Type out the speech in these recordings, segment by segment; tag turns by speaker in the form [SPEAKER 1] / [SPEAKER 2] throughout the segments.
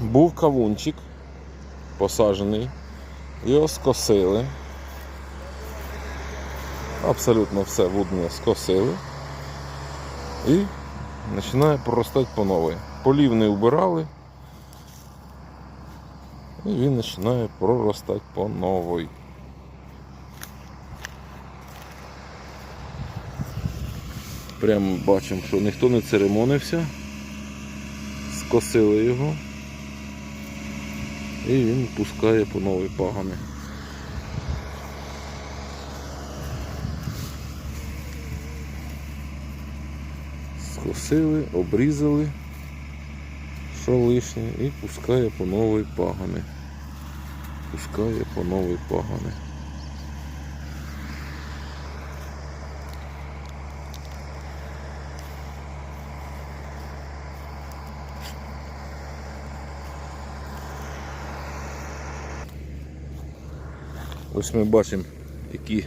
[SPEAKER 1] був кавунчик посаджений, його скосили. Абсолютно все вудне скосили. І починає проростати по новій. Полів не вбирали. І він починає проростати по новій. Прямо бачимо, що ніхто не церемонився. Скосили його. І він пускає по новій пагани. Скосили, обрізали, що лишнє, і пускає по новій пагани. Пускає по новій пагани. Ось ми бачимо, які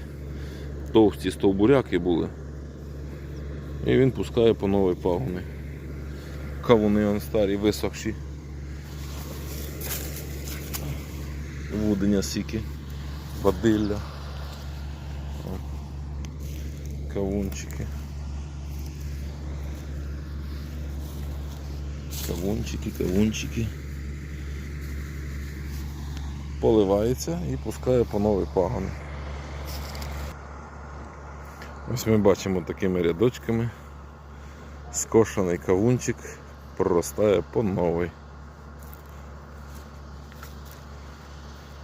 [SPEAKER 1] товсті стовбуряки були. І він пускає по новій пагони. Кавуни он старі, висохші. Вудення сіки, бадилля. Кавунчики. Кавунчики, кавунчики. Поливається і пускає по новій пагони. Ось ми бачимо такими рядочками. Скошений кавунчик проростає по новий.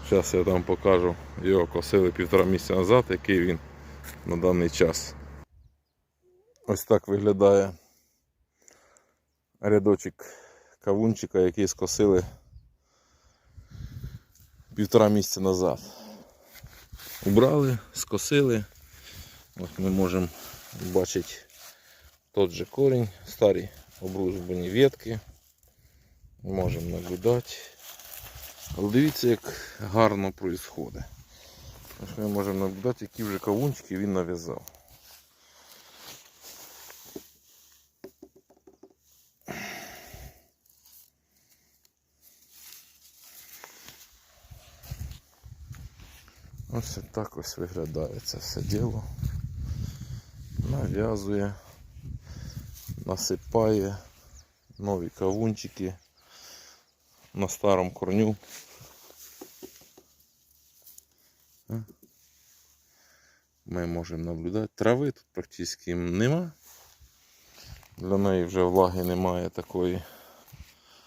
[SPEAKER 1] Зараз я там покажу, його косили півтора місяця назад, який він на даний час. Ось так виглядає рядочок кавунчика, який скосили півтора місяця назад. Убрали, скосили. Ось ми можемо бачити тот же корінь, старі обрубані ветки. Можемо наблюдати. Але дивіться, як гарно відбувається. Ми можемо наблюдати, які вже кавунчики він нав'язав. Ось так ось виглядає це все діло. Нав'язує, насипає нові кавунчики на старому корню. Ми можемо наблюдати. Трави тут практично нема. Для неї вже влаги немає такої.